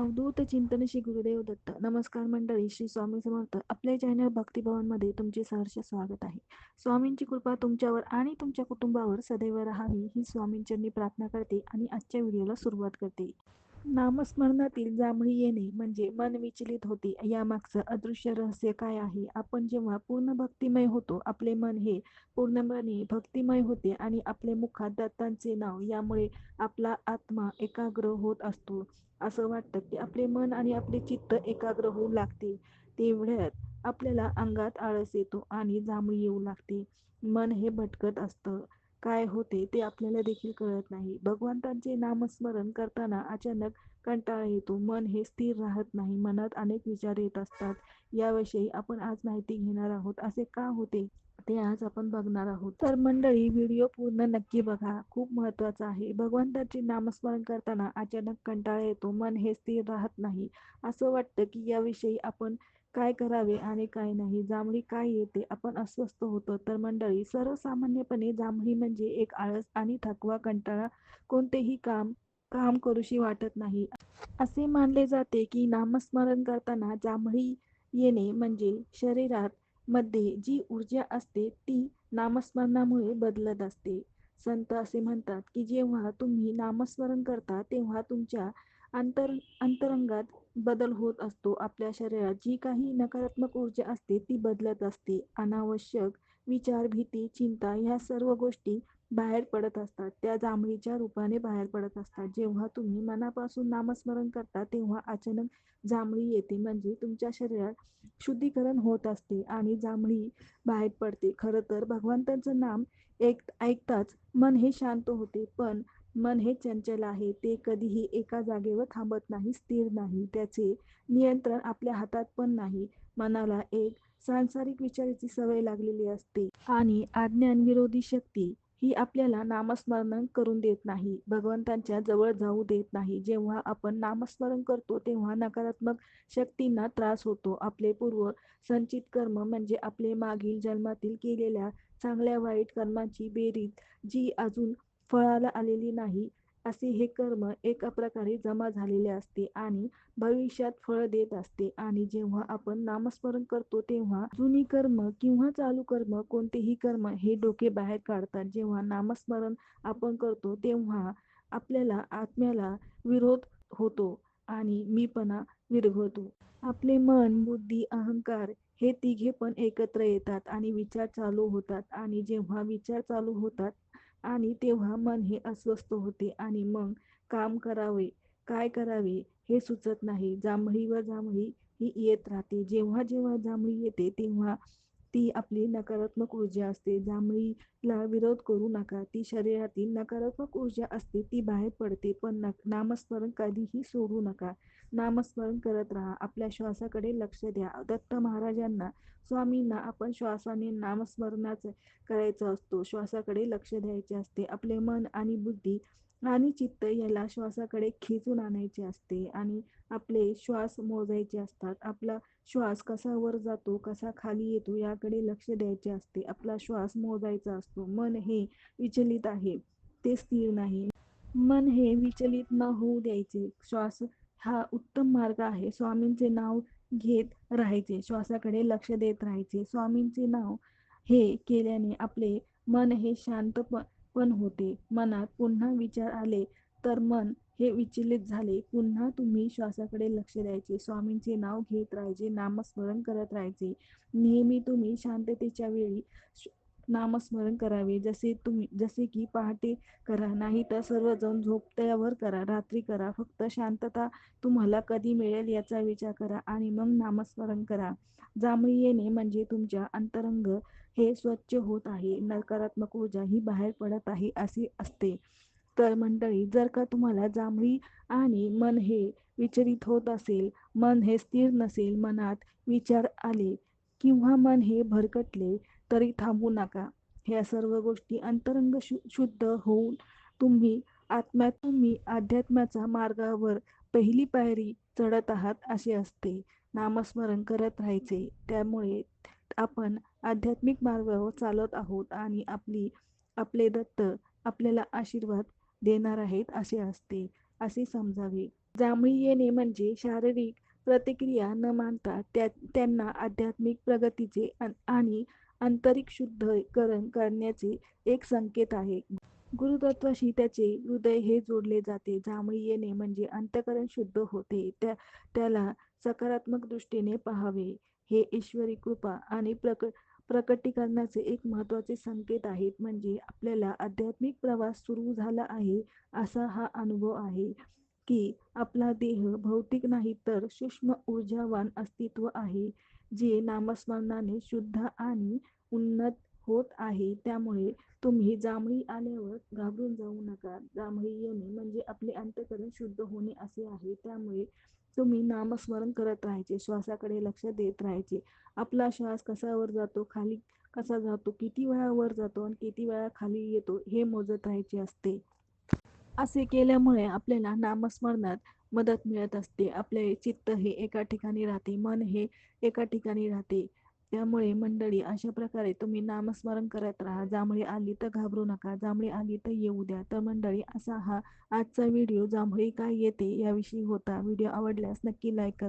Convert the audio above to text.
अवधूत चिंतन श्री गुरुदेव दत्त. नमस्कार मंडळी श्री स्वामी समर्थ. आपल्या चॅनल भक्तिभवनमध्ये तुमचे सहर्ष स्वागत आहे. स्वामींची कृपा तुमच्यावर आणि तुमच्या कुटुंबावर सदैव राहावी ही स्वामींच्यांनी प्रार्थना करते आणि आजच्या व्हिडिओला सुरुवात करते. नामस्मरणातील जांभळी येणे म्हणजे मन विचलित होते. यामागचं अदृश्य रहस्य काय आहे? आपण जेव्हा पूर्ण भक्तिमय होतो आपले मन हे पूर्णपणे भक्तिमय होते आणि आपले मुखात दत्तांचे नाव यामुळे आपला आत्मा एकाग्र होत असतो. असं वाटतं की आपले मन आणि आपले चित्त एकाग्र होऊ लागते. तेवढ्यात आपल्याला अंगात आळस येतो आणि जांभळी येऊ लागते. मन हे भटकत असतं. काय होते ते आपल्याला देखील कळत नाही. भगवंतांचे नामस्मरण करताना अचानक कंटाळा येतो. मन हे स्थिर राहत नाही. मनात अनेक विचार येत असतात. याविषयी आपण आज माहिती घेणार आहोत. असे का होते ते आज आपण बघणार आहोत. तर मंडळी व्हिडिओ पूर्ण नक्की बघा. खूप महत्त्वाचा आहे. भगवंताचे नामस्मरण करताना अचानक कंटाळा येतो. मन हे स्थिर राहत नाही. असं वाटतं की याविषयी आपण काय करावे आणि काय नाही जांभळी काय येते आपण अस्वस्थ होतो. तर मंडळी सर्वसामान्यपणे जांभळी म्हणजे एक आळस आणि थकवा कंटाळा कोणतेही काम काम करूशी वाटत नाही. असे मानले जाते की नामस्मरण करताना जांभळी येणे म्हणजे शरीरात मध्ये जी ऊर्जा असते ती नामस्मरणामुळे बदलत असते. संत असे म्हणतात की जेव्हा तुम्ही नामस्मरण करता तेव्हा तुमच्या अंतर अंतरंगात बदल होत असतो. आपल्या शरीरात जी काही नकारात्मक ऊर्जा असते ती बदलत असते. अनावश्यक विचार भीती चिंता ह्या सर्व गोष्टी बाहेर पडत असतात. त्या जांभळीच्या रूपाने बाहेर पडत असतात. जेव्हा तुम्ही मनापासून नामस्मरण करता तेव्हा अचानक जांभळी येते. म्हणजे तुमच्या शरीरात शुद्धीकरण होत असते आणि जांभळी बाहेर पडते. खरं तर भगवंताचं नाम एक ऐकताच मन हे शांत होते. पण मन हे चंचल आहे. ते कधीही एका जागेवर थांबत नाही स्थिर नाही. त्याचे नियंत्रण आपल्या हातात पण नाही. मनाला एक सांसारिक विचाराची सवय लागलेली असते. आणि आज्ञान विरोधी शक्ती ही आपल्याला नामस्मरण करून देत नाही. भगवंतांच्या जवळ जाऊ देत नाही. जेव्हा आपण नामस्मरण करतो तेव्हा नकारात्मक शक्तींना त्रास होतो. आपले पूर्व संचित कर्म म्हणजे आपले मागील जन्मातील केलेल्या चांगल्या वाईट कर्माची बेरीज जी अजून फळाला आलेली नाही असे हे कर्म एका प्रकारे जमा झालेले असते आणि भविष्यात फळ देत असते. आणि जेव्हा आपण नामस्मरण करतो तेव्हा जुनी कर्म किंवा चालू कर्म कोणतेही कर्म हे डोके बाहेर काढतात. जेव्हा नामस्मरण आपण करतो तेव्हा आपल्याला आत्म्याला विरोध होतो आणि मीपणा विरघळतो. आपले मन बुद्धी अहंकार हे तिघे पण एकत्र येतात आणि विचार चालू होतात. आणि जेव्हा विचार चालू होतात आणि तेव्हा मन हे अस्वस्थ होते आणि मग काम करावे काय करावे हे सुचत नाही. जांभळी व जांभळी ही येत राहते. जेव्हा जेव्हा जांभळी येते तेव्हा ती आपली नकारात्मक ऊर्जा असते. जांभळीला विरोध करू नका. ती शरीरातील नकारात्मक ऊर्जा असते ती बाहेर पडते. पण नामस्मरण कधीही सोडू नका. नामस्मरण करत राहा. आपल्या श्वासाकडे लक्ष द्या. दत्त महाराजांना स्वामींना आपण श्वासाने नामस्मरणाचं करायचं असतो. श्वासाकडे लक्ष द्यायचे असते. आपले मन आणि बुद्धी आणि चित्त याला श्वासाकडे खेचून आणायचे असते आणि आपले श्वास मोजायचे असतात. आपला श्वास कसा वर जातो कसा खाली येतो याकडे लक्ष द्यायचे असते. आपला श्वास मोजायचा असतो. मन हे विचलित आहे ते स्थिर नाही. मन हे विचलित न होऊ द्यायचे. श्वास हा उत्तम मार्ग आहे. स्वामींचे नाव घेत राहायचे. श्वासाकडे लक्ष देत राहायचे. स्वामींचे नाव हे केल्याने आपले मन हे शांत पण होते. मनात पुन्हा विचार आले तर मन हे विचलित झाले. पुन्हा तुम्ही श्वासाकडे लक्ष द्यायचे. स्वामींचे नाव घेत राहायचे. नामस्मरण करत राहायचे. नेहमी तुम्ही शांततेच्या वेळी नामस्मरण करावे. जसे तुम्ही जसे की पहाटे करा नाही तर सर्वजण झोपत्यावर करा रात्री करा. फक्त शांतता तुम्हाला कधी मिळेल याचा विचार करा आणि मग नामस्मरण करा. जांभळी येणे म्हणजे तुमच्या अंतरंग हे स्वच्छ होत आहे. नकारात्मक ऊर्जा ही बाहेर पडत आहे असे असते. तर मंडळी जर का तुम्हाला जांभळी आणि मन हे विचलित होत असेल मन हे स्थिर नसेल मनात विचार आले किंवा मन हे भरकटले तरी थांबू नका. ह्या सर्व गोष्टी अंतरंग शु शुद्ध होऊन तुम्ही आत्म्यात तुम्ही अध्यात्माच्या मार्गावर पहिली पायरी चढत आहात असे असते. नामस्मरण करत राहायचे. त्यामुळे आपण आध्यात्मिक मार्गावर चालत आहोत आणि आपली आपले दत्त आपल्याला आशीर्वाद देणार आहेत असे असते. असे समजावे. जांभळी येणे म्हणजे शारीरिक प्रतिक्रिया न मानता त्या त्यांना आध्यात्मिक प्रगतीचे आणि आंतरिक शुद्धीकरण करण्याचे एक संकेत आहे. गुरुतत्वाशी त्याचे हृदय हे जोडले जाते. जांभळी येणे म्हणजे अंतःकरण शुद्ध होते. त्या त्याला सकारात्मक दृष्टीने पाहावे. हे ईश्वरी कृपा आणि प्रक प्रकटीकरणाचे एक महत्त्वाचे संकेत आहेत. म्हणजे आपल्याला आध्यात्मिक प्रवास सुरू झाला आहे असा हा अनुभव आहे की आपला देह भौतिक नाही तर सूक्ष्म ऊर्जावान अस्तित्व आहे जे नामस्मरणाने शुद्ध आणि उन्नत होत आहे. त्यामुळे तुम्ही जांभळी आल्यावर घाबरून जाऊ नका. जांभळी येणे म्हणजे आपले अंतःकरण शुद्ध होणे असे आहे. त्यामुळे तुम्ही नामस्मरण करत राहायचे. श्वासाकडे लक्ष देत राहायचे. आपला श्वास कसावर जातो, खाली कसा जातो, किती वेळा वर जातो आणि किती वेळा खाली येतो हे मोजत राहायचे असते. असे केल्यामुळे आपल्याला नामस्मरणात मदत मिळत असते. आपले चित्त हे एका ठिकाणी राहते. मन हे एका ठिकाणी राहते. त्यामुळे मंडळी अशा प्रकारे तुम्ही नामस्मरण करत राहा. जांभळी आली तर घाबरू नका. जांभळी आली तर येऊ द्या. तर मंडळी असा हा आजचा व्हिडिओ जांभळी काय येते याविषयी होता. व्हिडिओ आवडल्यास नक्की लाईक करा.